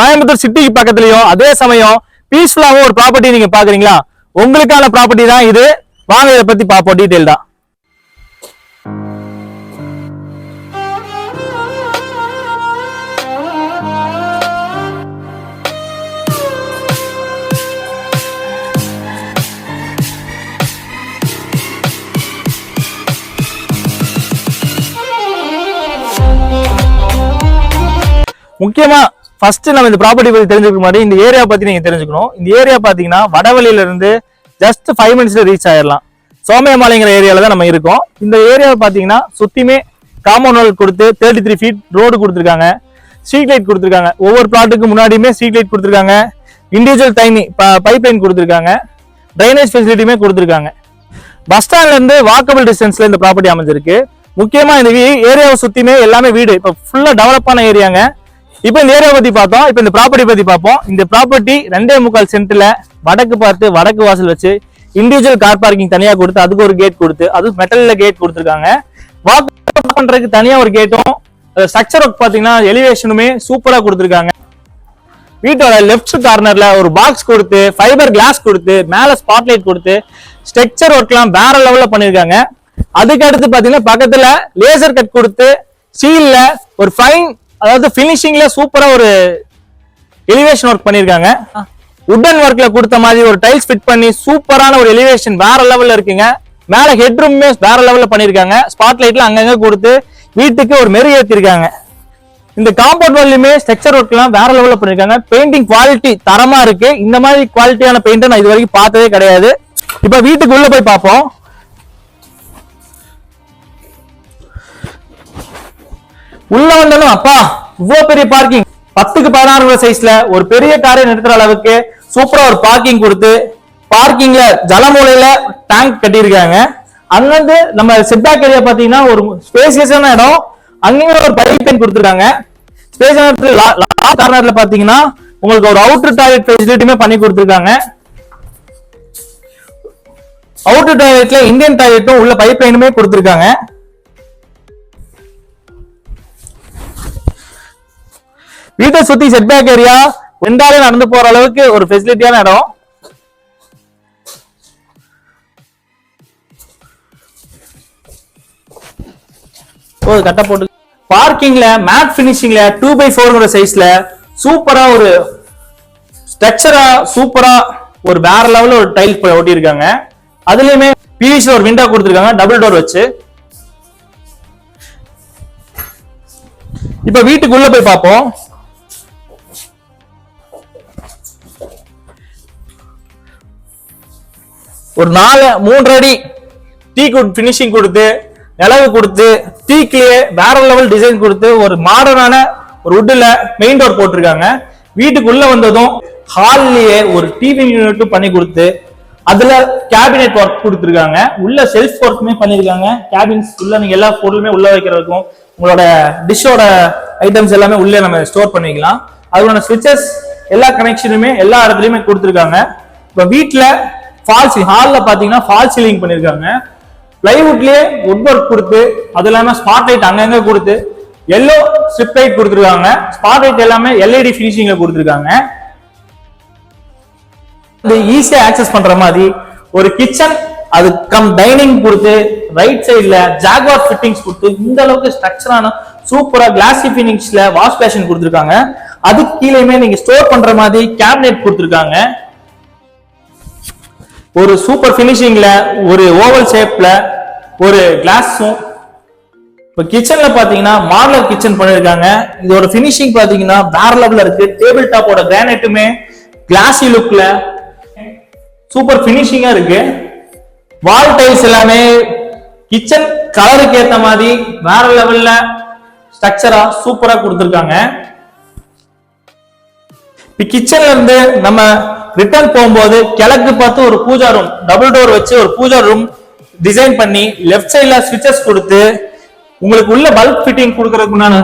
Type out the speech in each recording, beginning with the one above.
கோயம்புத்தூர் சிட்டிக்கு பக்கத்துலயும் அதே சமயம் பீஸ்ஃபுல்லாவும் ஒரு ப்ராப்பர்ட்டி நீங்க பாக்குறீங்களா? உங்களுக்கான ப்ராப்பர்ட்டி தான் இது. வாங்க இதை பத்தி பார்ப்போம் டீடைல் தான் முக்கியமா ஃபர்ஸ்ட் நம்ம இந்த ப்ராப்பர்ட்டி பத்தி தெரிஞ்சுக்க மாதிரி இந்த ஏரியா பத்தி நீங்க தெரிஞ்சுக்கணும். இந்த ஏரியா பாத்தீங்கன்னா வடவழியில இருந்து ஜஸ்ட் ஃபைவ் மினிட்ஸ்ல ரீச் ஆயிடலாம் சோமயமாலைங்கிற ஏரியால தான் நம்ம இருக்கோம். இந்த ஏரியாவை பாத்தீங்கன்னா சுத்தியுமே காமன்வெல்த் கொடுத்து தேர்ட்டி த்ரீ ஃபீட் ரோடு கொடுத்துருக்காங்க. ஸ்ட்ரீட் லைட் கொடுத்துருக்காங்க. ஒவ்வொரு பிளாட்டுக்கு முன்னாடியுமே ஸ்ட்ரீட் லைட் கொடுத்துருக்காங்க. இண்டிவிஜுவல் டைனி பைப் லைன் கொடுத்துருக்காங்க. ட்ரைனேஜ் ஃபெசிலிட்டியுமே கொடுத்துருக்காங்க. பஸ் ஸ்டாண்ட்ல இருந்து வாக்கபிள் டிஸ்டன்ஸ்ல இந்த ப்ராப்பர்ட்டி அமைஞ்சிருக்கு. முக்கியமா இந்த ஏரியாவை சுத்தியுமே எல்லாமே வீடு. இப்போ ஃபுல்லா டெவலப்பான ஏரியாங்க இப்போ இந்த ஏரியா பத்தி பார்த்தோம். இப்போ இந்த ப்ராப்பர்ட்டி பத்தி பார்ப்போம். இந்த ப்ராப்பர்ட்டி ரெண்டே முக்கால் சென்ட்ல வடக்கு பார்த்து வடக்கு வாசல் வச்சு இண்டிவிஜுவல் கார் பார்க்கிங் தனியா கொடுத்து அதுக்கு ஒரு கேட் கொடுத்து அதுவும் மெட்டல்ல கேட் கொடுத்துருக்காங்க. வாக் பண்றதுக்கு தனியா ஒரு கேட்டும் ஸ்ட்ரக்சர் ஒர்க் பாத்தீங்கன்னா எலிவேஷனுமே சூப்பரா கொடுத்துருக்காங்க. வீட்டோட லெஃப்ட் கார்னர்ல ஒரு பாக்ஸ் கொடுத்து ஃபைபர் கிளாஸ் கொடுத்து மேல ஸ்பாட்லைட் கொடுத்து ஸ்ட்ரக்சர் ஒர்க்லாம் வேற லெவல்ல பண்ணிருக்காங்க அதுக்கு அடுத்து பாத்தீங்கன்னா பக்கத்துல லேசர் கட் கொடுத்து சீல்ல ஒரு ஃபைன் அதாவது ஃபினிஷிங்ல சூப்பரா ஒரு எலிவேஷன் ஒர்க் பண்ணிருக்காங்க. உட்டன் ஒர்க்ல கொடுத்த மாதிரி ஒரு டைல்ஸ் ஃபிட் பண்ணி சூப்பரான ஒரு எலிவேஷன் வேற லெவல்ல இருக்குங்க. மேல ஹெட்ரூமே வேற லெவல்ல பண்ணிருக்காங்க. ஸ்பாட் லைட்ல அங்கங்க கொடுத்து வீட்டுக்கு ஒரு மெரு ஏத்திருக்காங்க. இந்த காம்பவுண்ட் வால்லையுமே ஸ்ட்ரக்சர் ஒர்க்லாம் வேற லெவல்ல பண்ணிருக்காங்க. பெயிண்டிங் குவாலிட்டி தரமா இருக்கு. இந்த மாதிரி குவாலிட்டியான பெயிண்ட் நான் இது வரைக்கும் பார்த்ததே கிடையாது. இப்ப வீட்டுக்கு உள்ள போய் பார்ப்போம். உள்ள வந்தாலும் அப்பா இவ்வளவு பெரிய பார்க்கிங் பத்துக்கு பதினாறு சைஸ்ல ஒரு பெரிய காரை நிறுத்துற அளவுக்கு சூப்பரா ஒரு பார்க்கிங் கொடுத்து பார்க்கிங்ல ஜலமூலையில டேங்க் கட்டியிருக்காங்க. அங்கிருந்து நம்ம செட்பேக் ஏரியா பாத்தீங்கன்னா ஒரு ஸ்பேசியஸான இடம். அங்கேயும் ஒரு பைப் லைன் கொடுத்துருக்காங்க. ஸ்பேஸ் கார்னர்ல பாத்தீங்கன்னா உங்களுக்கு ஒரு அவுட்டர் டாய்லெட் ஃபெசிலிட்டியுமே பண்ணி கொடுத்துருக்காங்க. அவுட்டர் டாய்லெட்ல இந்தியன் டாய்லெட்டும் உள்ள பைப் லைனுமே கொடுத்துருக்காங்க. வீட்டை சுத்தி செட்பேக் ஏரியா ரெண்டாலே நடந்து போற அளவுக்கு ஒரு ஃபெசிலிட்டியான இடம். போது கட்ட போட்டு பார்க்கிங்ல மேட் பினிஷிங்ல டூ பை ஃபோர்ங்கிற சைஸ்ல சூப்பரா ஒரு ஸ்ட்ரக்சரா சூப்பரா ஒரு வேற லெவல்ல ஒரு டைல் ஒட்டியிருக்காங்க. அதுலயுமே பிவிசி ஒரு விண்டோ கொடுத்துருக்காங்க டபுள் டோர் வச்சு. இப்ப வீட்டுக்குள்ள போய் பார்ப்போம். ஒரு நாலு மூன்று அடி டீ குட் ஃபினிஷிங் கொடுத்து நிலவு கொடுத்து டீக்லயே வேற லெவல் டிசைன் கொடுத்து ஒரு மாடர்னான ஒரு உட்டில் மெயின் டோர் போட்டிருக்காங்க. வீட்டுக்குள்ள வந்ததும் ஹால்லயே ஒரு டிவி யூனிட்டும் பண்ணி கொடுத்து அதுல கேபினெட் ஒர்க் கொடுத்துருக்காங்க. உள்ள செல்ஃப் ஒர்க்குமே பண்ணியிருக்காங்க கேபின்ஸ் உள்ள நீங்க எல்லா பொருளுமே உள்ள வைக்கிறதுக்கும் உங்களோட டிஷ்ஷோட ஐட்டம்ஸ் எல்லாமே உள்ளே நம்ம ஸ்டோர் பண்ணிக்கலாம். அதோட ஸ்விட்சஸ் எல்லா கனெக்ஷனுமே எல்லா இடத்துலையுமே கொடுத்துருக்காங்க. இப்போ வீட்டில் ஃபால்ஸ் ஹாலில் பார்த்தீங்கன்னா ஃபால்ஸ் சீலிங் பண்ணியிருக்காங்க பிளைவுட்லேயே வுட் ஒர்க் கொடுத்து அது இல்லாமல் ஸ்பாட் லைட் அங்கங்கே கொடுத்து எல்லோ ஸ்ட்ரிப் லைட் கொடுத்துருக்காங்க. ஸ்பாட் லைட் எல்லாமே எல்இடி ஃபினிஷிங்கில் கொடுத்துருக்காங்க. இது ஈஸியாக ஆக்சஸ் பண்ணுற மாதிரி ஒரு கிச்சன் அது கம் டைனிங் கொடுத்து ரைட் சைடில் ஜாக்வார் ஃபிட்டிங்ஸ் கொடுத்து இந்த அளவுக்கு ஸ்ட்ரக்சரான சூப்பராக கிளாசி ஃபினிங்ஸில் வாஷ் பேஷன் கொடுத்துருக்காங்க. அதுக்கு கீழேயுமே நீங்கள் ஸ்டோர் பண்ணுற மாதிரி கேபினெட் கொடுத்துருக்காங்க. ஒரு சூப்பர் ஃபினிஷிங்ல ஒரு ஓவல் ஷேப்ல ஒரு கிளாஸும் இப்போ கிச்சன்ல பாத்தீங்கன்னா மாடலர் கிச்சன் பண்ணிருக்காங்க. இதோட ஃபினிஷிங் பாத்தீங்கன்னா வேற லெவல்ல இருக்கு. டேபிள் டாப்போட கிரானைட்டுமே கிளாஸி லுக்ல சூப்பர் ஃபினிஷிங்கா இருக்கு. வால் டைல்ஸ் எல்லாமே கிச்சன் கலருக்கு ஏத்த மாதிரி வேற லெவல்ல ஸ்ட்ரக்சரா சூப்பரா கொடுத்துருக்காங்க. இப்போ கிச்சன்ல இருந்து நம்ம ரிட்டர்ன் போகும்போது கிழக்கு பார்த்து ஒரு பூஜா ரூம் டபுள் டோர் வச்சு ஒரு பூஜா ரூம் டிசைன் பண்ணி லெஃப்ட் சைட்ல ஸ்விட்சஸ் கொடுத்து உங்களுக்கு உள்ள பல்ப் ஃபிட்டிங் கொடுக்கறதுக்குண்டான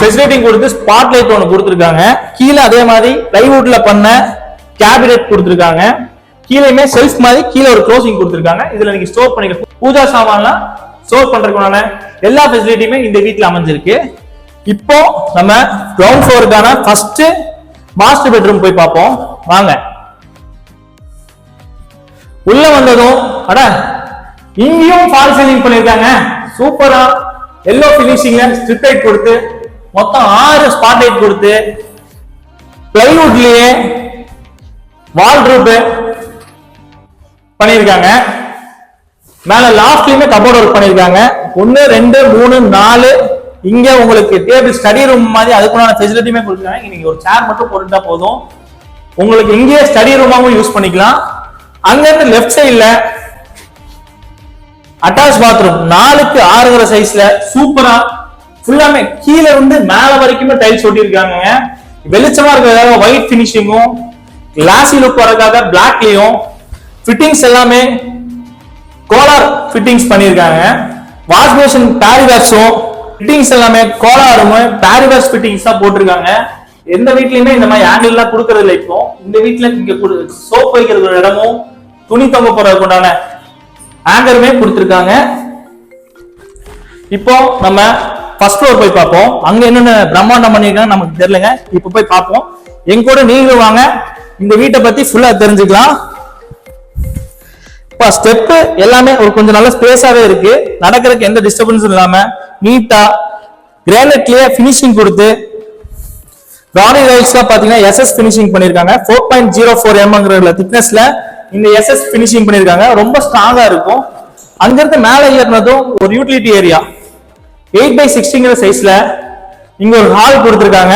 ஃபெசிலிட்டி கொடுத்து ஸ்பாட் லைட் ஒன்று கொடுத்துருக்காங்க. கீழே அதே மாதிரி பிளைவுட்ல பண்ண கேபினெட் கொடுத்துருக்காங்க. கீழேயுமே செல்ஃப் மாதிரி கீழே ஒரு க்ளோசிங் கொடுத்துருக்காங்க. இதுல நீங்க ஸ்டோர் பண்ணிக்கலாம் பூஜா சாமான்லாம் ஸ்டோர் பண்றதுக்குண்டான எல்லா ஃபெசிலிட்டியுமே இந்த வீட்டில் அமைஞ்சிருக்கு. இப்போ நம்ம கிரவுண்ட் ஃப்ளோருக்கான ஃபர்ஸ்ட் மாஸ்டர் பெட்ரூம் போய் பார்ப்போம். வாங்க. உள்ள வந்ததும் அட இங்கேயும் ஃபால் சீலிங் பண்ணிருக்காங்க சூப்பரா எல்லோ பினிஷிங்ல ஸ்ட்ரிப் லைட் கொடுத்து மொத்தம் ஆறு ஸ்பாட் லைட் கொடுத்து பிளைவுட்லயே வால் ரூப் பண்ணிருக்காங்க மேல லாஸ்ட்லயுமே கபோர்ட் ஒர்க் பண்ணிருக்காங்க ஒன்னு ரெண்டு மூணு நாலு இங்க உங்களுக்கு டேபிள் ஸ்டடி ரூம் மாதிரி அதுக்குண்டான ஃபெசிலிட்டியுமே கொடுத்துருக்காங்க. நீங்க ஒரு சேர் மட்டும் போட்டுட்டா போதும். உங்களுக்கு இங்கேயே ஸ்டடி ரூமாவும் யூஸ் பண்ணிக்கலாம். அங்க இருந்து லெஃப்ட் சைட்ல அட்டாச் பாத்ரூம் நாலுக்கு ஆறுகிற சைஸ்ல சூப்பரா ஃபுல்லாமே கீழே இருந்து மேல வரைக்குமே டைல்ஸ் ஒட்டியிருக்காங்க வெளிச்சமா இருக்கிறதுக்காக ஒயிட் ஃபினிஷிங்கும் கிளாசி லுக் வரதுக்காக பிளாக்லயும் ஃபிட்டிங்ஸ் எல்லாமே கோலார் ஃபிட்டிங்ஸ் பண்ணியிருக்காங்க. வாஷ் பேஷன் பேரிவேர்ஸும் ஃபிட்டிங்ஸ் எல்லாமே கோலாருமே பேரிவேர்ஸ் ஃபிட்டிங்ஸ் தான் போட்டிருக்காங்க. எந்த வீட்லயுமே இந்த மாதிரி ஹேண்டில் எல்லாம் கொடுக்கறது இல்லை இப்போ. இந்த வீட்டுல நீங்க சோப் வைக்கிறது ஒரு இடமும் துணி தொங்க போறதுக்கு உண்டான ஹேங்கருமே கொடுத்துருக்காங்க. இப்போ நம்ம ஃபர்ஸ்ட் ஃப்ளோர் போய் பார்ப்போம். அங்க என்னென்ன பிரம்மாண்டம் பண்ணியிருக்காங்க நமக்கு தெரியலங்க. இப்போ போய் பார்ப்போம். எங்க கூட நீங்களும் வாங்க. இந்த வீட்டை பத்தி ஃபுல்லா தெரிஞ்சுக்கலாம். இப்போ ஸ்டெப்பு எல்லாமே ஒரு கொஞ்சம் நல்ல ஸ்பேஸாவே இருக்கு. நடக்கிறதுக்கு எந்த டிஸ்டர்பன்ஸும் இல்லாம நீட்டா கிரானைட்லயே ஃபினிஷிங் கொடுத்து ராணி ரைல்ஸ் பாத்தீங்கன்னா எஸ்எஸ் ஃபினிஷிங் பண்ணிருக்காங்க. ஃபோர் பாயிண்ட் ஜீரோ ஃபோர் எம்ங்கிற திக்னஸ்ல இந்த எஸ்எஸ் ஃபினிஷிங் பண்ணிருக்காங்க. ரொம்ப ஸ்ட்ராங்கா இருக்கும். அங்கிருந்து மேலே ஏறினதும் ஒரு யூட்டிலிட்டி ஏரியா எயிட் பை சிக்ஸ்டிங்கிற சைஸ்ல இங்க ஒரு ஹால் கொடுத்துருக்காங்க.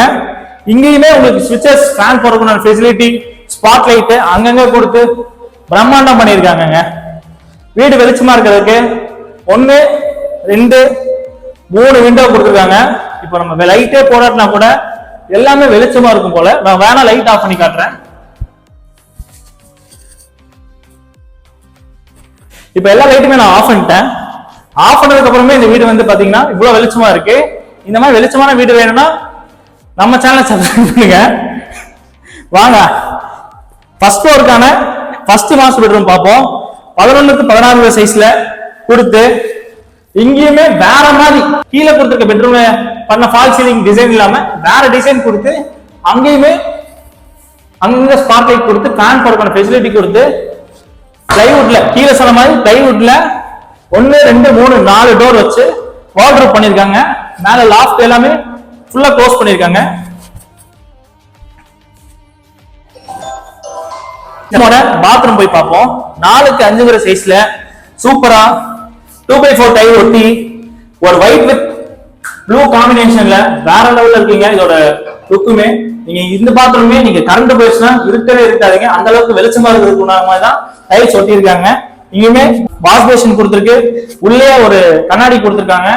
இங்கேயுமே உங்களுக்கு சுவிச்சஸ் ஃபேன் போறதுக்குள்ள ஃபெசிலிட்டி ஸ்பாட் லைட்டு அங்கங்க கொடுத்து பிரம்மாண்டம் பண்ணியிருக்காங்கங்க வீடு வெளிச்சமா இருக்கிறதுக்கு ஒன்று ரெண்டு மூணு விண்டோ கொடுத்துருக்காங்க. இப்போ நம்ம லைட்டே போராட்டினா கூட எல்லாமே வெளிச்சமா இருக்கும் போல. நான் வேணா லைட் ஆஃப் பண்ணி காட்டுறேன். இப்போ எல்லா லைட்டுமே நான் ஆஃப் பண்ணிட்டேன். ஆஃப் பண்ணதுக்கு அப்புறமே இந்த வீடு வந்து பாத்தீங்கன்னா இவ்வளவு வெளிச்சமா இருக்கு. இந்த மாதிரி வெளிச்சமான வீடு வேணும்னா நம்ம சேனலை சப்ஸ்கிரைப் பண்ணுங்க. வாங்க. ஃபர்ஸ்ட் ஃப்ளோருக்கான ஃபர்ஸ்ட் மாஸ்டர் பெட்ரூம் பார்ப்போம். பதினொன்னுக்கு பதினாறு சைஸ்ல கொடுத்து இங்கேயுமே வேற மாதிரி கீழே கொடுத்துருக்க பெட்ரூம் பண்ண ஃபால் சீலிங் டிசைன் இல்லாம வேற டிசைன் கொடுத்து அங்கேயுமே அங்கங்க ஸ்பாட் லைட் கொடுத்து ஃபேன் போறதுக்கான ஃபெசிலிட்டி கொடுத்து பிளைவுட்ல கீழே சொன்ன மாதிரி பிளைவுட்ல ஒன்னு ரெண்டு மூணு நாலு டோர் வச்சு வார்ட்ரோப் பண்ணிருக்காங்க மேல லாஃப்ட் எல்லாமே ஃபுல்லா க்ளோஸ் பண்ணிருக்காங்க நம்மளோட பாத்ரூம் போய் பார்ப்போம். நாலுக்கு அஞ்சுங்கிற சைஸ்ல சூப்பரா டூ பை ஃபோர் டைல் ஒட்டி ஒரு ஒயிட் வித் ப்ளூ காம்பினேஷன்ல வேற லெவல்ல இருக்கீங்க இதோட லுக்குமே நீங்க இந்த பாத்ரூமே நீங்க கரண்ட் போயிடுச்சுன்னா இருக்கவே இருக்காதீங்க. அந்த அளவுக்கு வெளிச்சமா இருக்கிறதுக்கு மாதிரி தான் டைல்ஸ் ஒட்டியிருக்காங்க. இங்கேயுமே வாஷ் பேஷன் கொடுத்துருக்கு. உள்ளே ஒரு கண்ணாடி கொடுத்துருக்காங்க.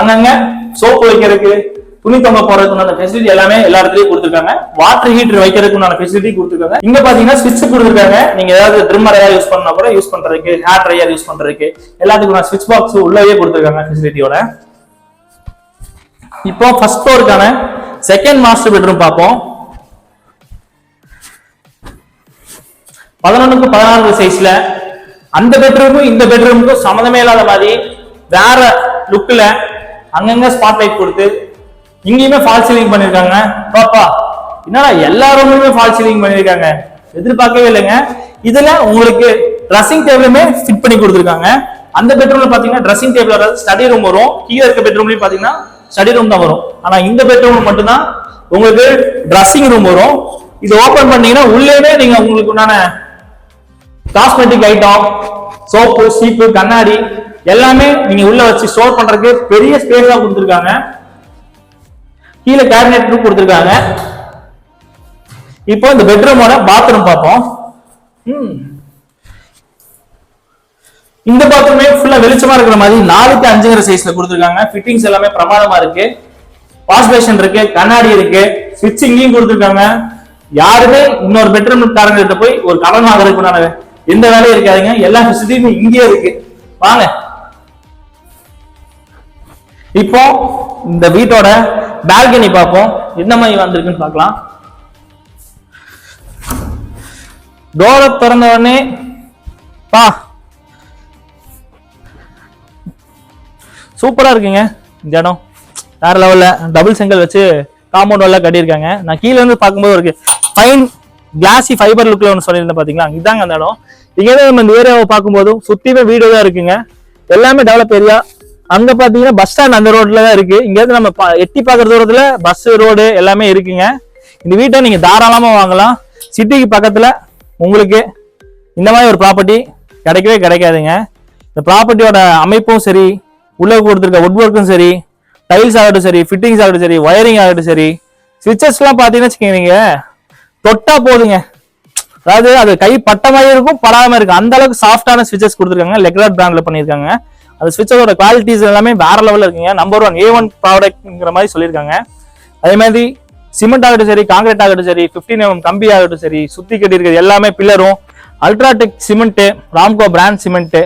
அங்கங்க சோப்பு வைக்கிறதுக்கு துணி தொங்க போறதுக்கு ஃபெசிலிட்டி எல்லாமே எல்லா இடத்துலயும் கொடுத்துருக்காங்க. வாட்டர் ஹீட்டர் வைக்கிறதுக்குண்டான ஃபெசிலிட்டி கொடுத்துருக்காங்க. இங்க பாத்தீங்கன்னா ஸ்விட்ச் கொடுத்துருக்காங்க. நீங்க ஏதாவது ட்ரிம்மர் ஏதாவது யூஸ் பண்ணா கூட யூஸ் பண்றதுக்கு ஹேர் ட்ரையர் யூஸ் பண்றதுக்கு எல்லாத்துக்கும் ஸ்விட்ச் பாக்ஸ் உள்ளவே கொடுத்துருக்காங்க ஃபெசிலிட்டியோட இப்போ ஃபர்ஸ்ட் ஃப்ளோருக்கான செகண்ட் மாஸ்டர் பெட்ரூம் பார்ப்போம். பதினொன்னுக்கு பதினாறு சைஸ்ல அந்த பெட்ரூமுக்கும் இந்த பெட்ரூமுக்கும் சம்மந்தமே இல்லாத மாதிரி வேற லுக்ல அங்கங்க ஸ்பாட் லைட் கொடுத்து இங்கேயுமே ஃபால் சீலிங் பண்ணிருக்காங்க பாப்பா என்னடா எல்லா ரூம்லயுமே ஃபால் சீலிங் பண்ணிருக்காங்க எதிர்பார்க்கவே இல்லைங்க. இதுல உங்களுக்கு ட்ரெஸ்ஸிங் டேபிளுமே ஃபிட் பண்ணி கொடுத்துருக்காங்க. அந்த பெட்ரூம்ல பாத்தீங்கன்னா ட்ரெஸ்ஸிங் டேபிள் அதாவது ஸ்டடி ரூம் வரும். கீழே இருக்க பெட்ரூம்லயும் பாத்தீங்கன்னா ஸ்டடி ரூம் தான் வரும். ஆனா இந்த பெட்ரூம்ல மட்டும்தான் உங்களுக்கு ட்ரெஸ்ஸிங் ரூம் வரும். இது ஓபன் பண்ணீங்கன்னா உள்ளேவே நீங்க உங்களுக்கு உண்டான காஸ்மெட்டிக் ஐட்டம் சோப்பு சீப்பு கண்ணாடி எல்லாமே நீங்க உள்ள வச்சு ஸ்டோர் பண்றதுக்கு பெரிய ஸ்பேஸா கொடுத்துருக்காங்க. கீழே கேபினெட் கொடுத்துருக்காங்க. இப்போ இந்த பெட்ரூமோட பாத்ரூம் பார்ப்போம். இந்த பாத்ரூமே ஃபுல்லா வெளிச்சமா இருக்கிற மாதிரி நாலுக்கு அஞ்சுங்கிற சைஸ்ல கொடுத்துருக்காங்க. ஃபிட்டிங்ஸ் எல்லாமே பிரமாதமா இருக்கு. வாஷ் பேஷன் இருக்கு கண்ணாடி இருக்கு ஸ்விட்ச் இங்கேயும் கொடுத்துருக்காங்க. யாருமே இன்னொரு பெட்ரூம் காரங்கிட்ட போய் ஒரு கடன் வாங்குறதுக்குண்டான எந்த வேலையும் இருக்காதுங்க. எல்லா ஃபெசிலிட்டியுமே இங்கேயே இருக்கு. வாங்க. இப்போ இந்த வீட்டோட பால்கனி பார்ப்போம். என்ன மாதிரி வந்திருக்குன்னு பார்க்கலாம். டோரை திறந்த உடனே பா. சூப்பரா இருக்குங்க இந்த இடம். வேற லெவல்ல டபுள் செங்கல் வச்சு காம்பவுண்ட் எல்லாம் கட்டியிருக்காங்க. நான் கீழே இருந்து பார்க்கும்போது ஒரு ஃபைன் கிளாசி ஃபைபர் லுக்ல ஒன்று சொல்லியிருந்தேன் பாத்தீங்களா? இதாங்க அந்த இடம். இங்கே நம்ம இந்த ஏரியாவை பார்க்கும்போதும் சுத்தியுமே வீடு தான் இருக்குங்க. எல்லாமே டெவலப் ஏரியா அங்க பாத்தீங்கன்னா பஸ் ஸ்டாண்ட் அந்த ரோட்ல தான் இருக்கு. இங்க இருந்து நம்ம பா- எட்டி பார்க்குற தூரத்துல பஸ் ரோடு எல்லாமே இருக்குங்க. இந்த வீட்டை நீங்க தாராளமா வாங்கலாம். சிட்டிக்கு பக்கத்துல உங்களுக்கு இந்த மாதிரி ஒரு ப்ராப்பர்ட்டி கிடைக்கவே கிடைக்காதுங்க. இந்த ப்ராப்பர்ட்டியோட அமைப்பும் சரி உள்ள கொடுத்துருக்க வுட் ஒர்க்கும் சரி டைல்ஸ் ஆகட்டும் சரி ஃபிட்டிங்ஸ் ஆகட்டும் சரி ஒயரிங் ஆகட்டும் சரி ஸ்விட்சஸ்லாம் பார்த்தீங்கன்னா வச்சுக்கோங்க தொட்டா போதுங்க. அதாவது அது கை பட்ட மாதிரி இருக்கும் படாம இருக்கும். அந்த அளவுக்கு சாஃப்டான ஸ்விட்சஸ் கொடுத்துருக்காங்க. லெக்ராட் பிராண்ட்ல பண்ணியிருக்காங்க. அந்த ஸ்விட்சஸோட குவாலிட்டிஸ் எல்லாமே வேற லெவலில் இருக்குங்க. நம்பர் ஒன் ஏ ஒன் ப்ராடக்ட்ங்கிற மாதிரி சொல்லியிருக்காங்க. அதே மாதிரி சிமெண்ட் ஆகட்டும் சரி காங்கிரீட் ஆகட்டும் சரி ஃபிஃப்டின் எம்எம் mm கம்பி ஆகட்டும் சரி சுற்றி கட்டி இருக்கிறது எல்லாமே பில்லரும் UltraTech cement Ramco brand cement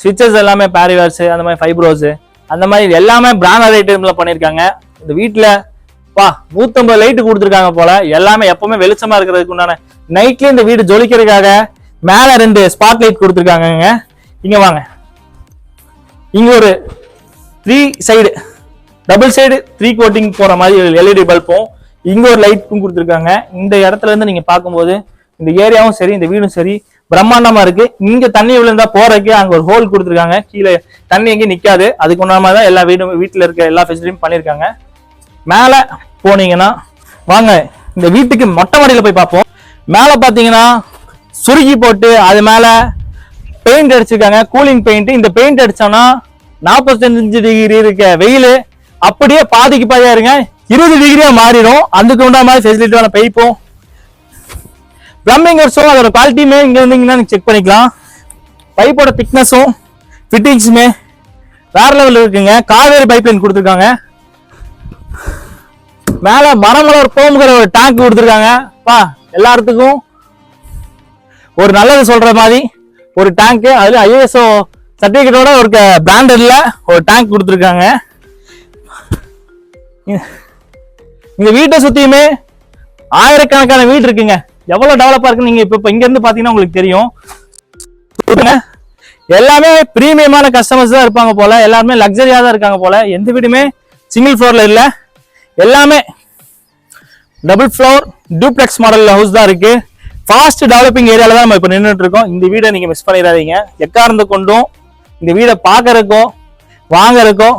ஸ்விட்சஸ் எல்லாமே பேரிவார்ஸ் அந்த மாதிரி ஃபைப்ரோஸு அந்த மாதிரி எல்லாமே பிராண்டட் ஐட்டம்ல பண்ணியிருக்காங்க. இந்த வீட்டில் பா நூற்றம்பது லைட்டு கொடுத்துருக்காங்க போல. எல்லாமே எப்பவுமே வெளிச்சமாக இருக்கிறதுக்கு உண்டான நைட்லேயே இந்த வீடு ஜொலிக்கிறதுக்காக மேலே ரெண்டு ஸ்பாட் லைட் கொடுத்துருக்காங்கங்க. இங்கே வாங்க. இங்கே ஒரு three side double side three coating போகிற மாதிரி எல்இடி பல்பும் இங்கே ஒரு லைட்டும் கொடுத்துருக்காங்க. இந்த இடத்துல இருந்து நீங்கள் பார்க்கும்போது இந்த ஏரியாவும் சரி இந்த வீடும் சரி பிரம்மாண்டமா இருக்கு. இங்க தண்ணி விழுந்தா போறதுக்கு அங்க ஒரு ஹோல் கொடுத்துருக்காங்க. கீழே தண்ணி எங்கேயும் நிக்காது. அதுக்கு உண்டாம தான் எல்லா வீடும் வீட்டுல இருக்க எல்லா ஃபெசிலிட்டியும் பண்ணியிருக்காங்க. மேல போனீங்கன்னா வாங்க இந்த வீட்டுக்கு மொட்டை மாடியில போய் பார்ப்போம். மேல பாத்தீங்கன்னா சுருக்கி போட்டு அது மேல பெயிண்ட் அடிச்சிருக்காங்க. கூலிங் பெயிண்ட் இந்த பெயிண்ட் அடிச்சோம்னா நாற்பத்தஞ்சு டிகிரி இருக்க வெயில். அப்படியே பாதிக்கு பாதியா இருங்க. இருபது டிகிரியா மாறிடும். அதுக்கு உண்டா மாதிரி ஃபெசிலிட்டியான பைப்பும். பிளம்பிங் ஒர்க்ஸும் அதோட குவாலிட்டியுமே இங்க இருந்தீங்கன்னா செக் பண்ணிக்கலாம். பைப்போட திக்னஸும் ஃபிட்டிங்ஸுமே வேற லெவலில் இருக்குங்க. காவேரி பைப் லைன் கொடுத்துருக்காங்க. மேல மரமலர் போமுகிற ஒரு டேங்க் கொடுத்துருக்காங்க. பா எல்லாத்துக்கும் ஒரு நல்லது சொல்ற மாதிரி. ஒரு டேங்க் அதுல ஐஏஎஸ்ஓ சர்டிபிகேட்டோட ஒரு பிராண்டட்ல ஒரு டேங்க் கொடுத்துருக்காங்க. இந்த வீட்டை சுத்தியுமே ஆயிரக்கணக்கான வீடு இருக்குங்க. எவ்வளவு டெவலப்பா இருக்குன்னு நீங்க இப்ப இப்ப இங்க இருந்து பாத்தீங்கன்னா உங்களுக்கு தெரியும். எல்லாமே பிரீமியமான கஸ்டமர்ஸ் தான் இருப்பாங்க போல. எல்லாருமே லக்ஸரியா தான் இருக்காங்க போல. எந்த வீடுமே சிங்கிள் ஃப்ளோரில் இல்ல. எல்லாமே double floor duplex model house தான் இருக்கு. ஃபாஸ்ட் டெவலப்பிங் ஏரியாவில் தான் நம்ம இப்போ நின்றுட்டு இருக்கோம் இந்த வீடை நீங்கள் மிஸ் பண்ணிடாதீங்க. எக்கார்ந்து கொண்டும் இந்த வீடை பார்க்கறக்கும் வாங்கறக்கும்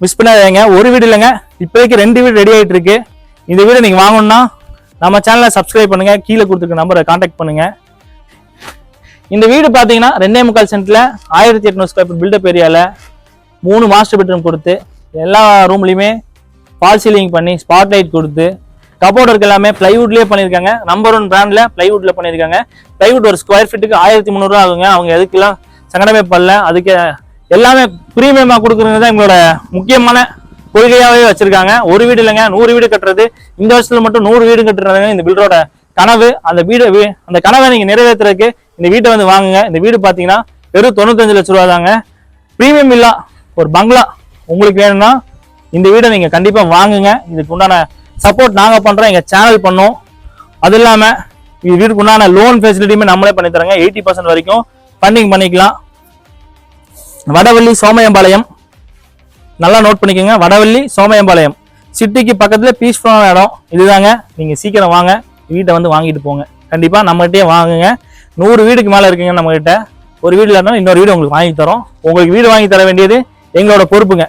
மிஸ் பண்ணாதீங்க. ஒரு வீடு இல்லைங்க. இப்போதைக்கு ரெண்டு வீடு ரெடி ஆகிட்டு இருக்கு இந்த வீடை நீங்கள் வாங்கணும்னா நம்ம சேனலை சப்ஸ்கிரைப் பண்ணுங்கள் கீழே கொடுத்துருக்க நம்பரை காண்டாக்ட் பண்ணுங்கள் இந்த வீடு பார்த்தீங்கன்னா ரெண்டே முக்கால் சென்ட்ல ஆயிரத்தி எட்நூறு ஸ்கொயர் ஃபீட் பில்டப் ஏரியாவில் மூணு மாஸ்டர் பெட்ரூம் கொடுத்து எல்லா ரூம்லையுமே ஃபால் சீலிங் பண்ணி ஸ்பாட் லைட் கொடுத்து கபோர்ட் ஒர்க் எல்லாமே பிளைவுட்லயே பண்ணியிருக்காங்க. நம்பர் ஒன் பிராண்ட்ல பிளைவுட்ல பண்ணியிருக்காங்க. பிளைவுட் ஒரு ஸ்கொயர் ஃபீட்டுக்கு ஆயிரத்தி முந்நூறுரூவா ஆகுங்க. அவங்க எதுக்கெல்லாம் சங்கடமே பண்ணல அதுக்கு எல்லாமே ப்ரீமியமாக கொடுக்குறது தான் எங்களோட முக்கியமான கொள்கையாவே வச்சிருக்காங்க. ஒரு வீடு இல்லைங்க நூறு வீடு கட்டுறது. இந்த வருஷத்துல மட்டும் நூறு வீடு கட்டுறதுங்க இந்த பில்டரோட கனவு. அந்த வீடு வீ- அந்த கனவை நீங்க நிறைவேற்றுறதுக்கு இந்த வீட்டை வந்து வாங்குங்க. இந்த வீடு பாத்தீங்கன்னா வெறும் தொண்ணூத்தஞ்சு லட்ச ரூபா தாங்க. ப்ரீமியம் இல்லா ஒரு பங்களா உங்களுக்கு வேணும்னா இந்த வீடை நீங்க கண்டிப்பா வாங்குங்க. இதுக்கு உண்டான சப்போர்ட் நாங்கள் பண்ணுறோம் எங்கள் சேனல் பண்ணோம். அது இல்லாமல் வீட்டுக்குண்டான வீட்டுக்கு உண்டான லோன் ஃபெசிலிட்டியுமே நம்மளே பண்ணி தரோங்க எயிட்டி பர்சன்ட் வரைக்கும் ஃபண்டிங் பண்ணிக்கலாம். வடவள்ளி சோமயம்பாளையம். நல்லா நோட் பண்ணிக்கோங்க. வடவள்ளி சோமயம்பாளையம். சிட்டிக்கு பக்கத்தில் பீஸ்ஃபுல்லான இடம். இதுதாங்க. நீங்கள் சீக்கிரம் வாங்க. வீட்டை வந்து வாங்கிட்டு போங்க. கண்டிப்பாக நம்மகிட்டயே வாங்குங்க. நூறு வீடுக்கு மேலே இருக்குங்க நம்மகிட்ட. ஒரு வீடு இருந்தாலும் இன்னொரு வீடு உங்களுக்கு வாங்கி தரோம். உங்களுக்கு வீடு வாங்கி தர வேண்டியது எங்களோட பொறுப்புங்க.